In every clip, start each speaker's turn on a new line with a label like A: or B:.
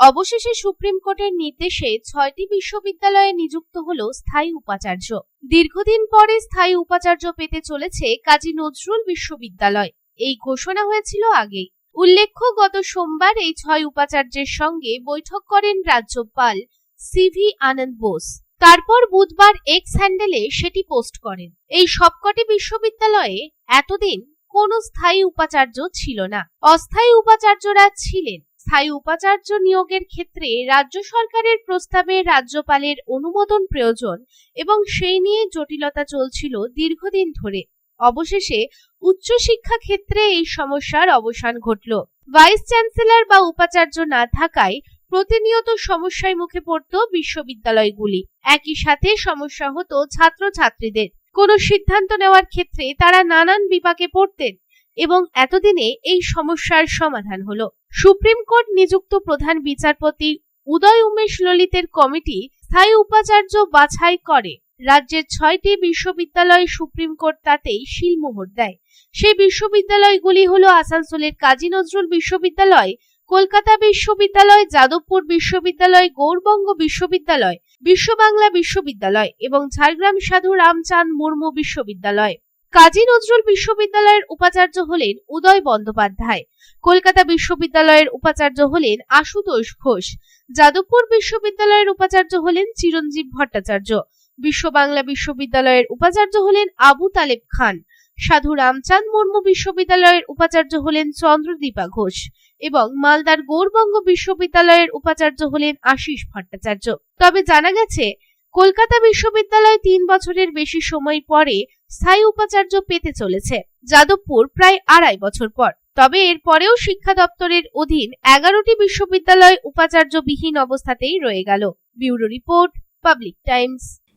A: অবশেষে সুপ্রিম কোর্টের নির্দেশে ছয়টি বিশ্ববিদ্যালয়ে নিযুক্ত হল স্থায়ী উপাচার্য। দীর্ঘদিন পরে স্থায়ী উপাচার্য পেতে চলেছে কাজী নজরুল বিশ্ববিদ্যালয়। এই ঘোষণা হয়েছিল আগেই। উল্লেখ্য, গত সোমবার এই ছয় উপাচার্যের সঙ্গে বৈঠক করেন রাজ্যপাল সিভি আনন্দ বোস। তারপর বুধবার এক্স হ্যান্ডেলে সেটি পোস্ট করেন। এই সবকটি বিশ্ববিদ্যালয়ে এতদিন কোনো স্থায়ী উপাচার্য ছিল না। অস্থায়ী উপাচার্যরা ছিলেন। স্থায়ী উপাচার্য নিয়োগের ক্ষেত্রে রাজ্য সরকারের প্রস্তাবে রাজ্যপালের অনুমোদন প্রয়োজন এবং সেই নিয়ে জটিলতা চলছিল দীর্ঘদিন ধরে। অবশেষে উচ্চশিক্ষা ক্ষেত্রে এই সমস্যার অবসান ঘটল। ভাইস চ্যান্সেলর বা উপাচার্য না থাকায় প্রতিনিয়ত সমস্যায় মুখে পড়ত বিশ্ববিদ্যালয়গুলি। একই সাথে সমস্যা হতো ছাত্রছাত্রীদের। কোনো সিদ্ধান্ত নেওয়ার ক্ষেত্রে তারা নানান বিপাকে পড়তেন। এবং এতদিনে এই সমস্যার সমাধান হলো। সুপ্রিম কোর্ট নিযুক্ত প্রধান বিচারপতি উদয় উমেশ ললিতের কমিটি স্থায়ী উপাচার্য বাছাই করে। রাজ্যের ছয়টি বিশ্ববিদ্যালয় সুপ্রিম কোর্ট তাতেই শিলমোহর দেয়। সেই বিশ্ববিদ্যালয়গুলি হলো আসানসোলের কাজী নজরুল বিশ্ববিদ্যালয়, কলকাতা বিশ্ববিদ্যালয়, যাদবপুর বিশ্ববিদ্যালয়, গৌরবঙ্গ বিশ্ববিদ্যালয়, বিশ্ববাংলা বিশ্ববিদ্যালয় এবং ঝাড়গ্রাম সাধু রামচাঁদ মুর্মু বিশ্ববিদ্যালয়। কাজী নজরুল বিশ্ববিদ্যালয়ের উপাচার্য হলেন উদয় বন্দ্যোপাধ্যায়। কলকাতা বিশ্ববিদ্যালয়ের উপাচার্য হলেন আশুতোষ ঘোষ। যাদবপুর বিশ্ববিদ্যালয়ের উপাচার্য হলেন চিরঞ্জীব ভট্টাচার্য। বিশ্ব বাংলা বিশ্ববিদ্যালয়ের উপাচার্য হলেন আবু তালেব খান। সাধু রামচাঁদ মুর্মু বিশ্ববিদ্যালয়ের উপাচার্য হলেন চন্দ্রদীপা ঘোষ এবং মালদার গৌরবঙ্গ বিশ্ববিদ্যালয়ের উপাচার্য হলেন আশিস ভট্টাচার্য। তবে জানা গেছে, কলকাতা বিশ্ববিদ্যালয় তিন বছরের বেশি সময় পরে স্থায়ী উপাচার্য পেতে চলেছে যাদবপুর প্রায় আড়াই বছর পর। তবে এর পরেও শিক্ষা দপ্তরের অধীন এগারোটি বিশ্ববিদ্যালয় উপাচার্যবিহীন অবস্থাতেই রয়ে গেল। Bureau report, Public Times.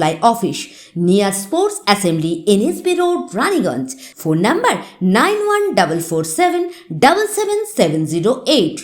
B: supply office near sports assembly NSB road Raniganj phone number nine one double four seven double seven seven zero eight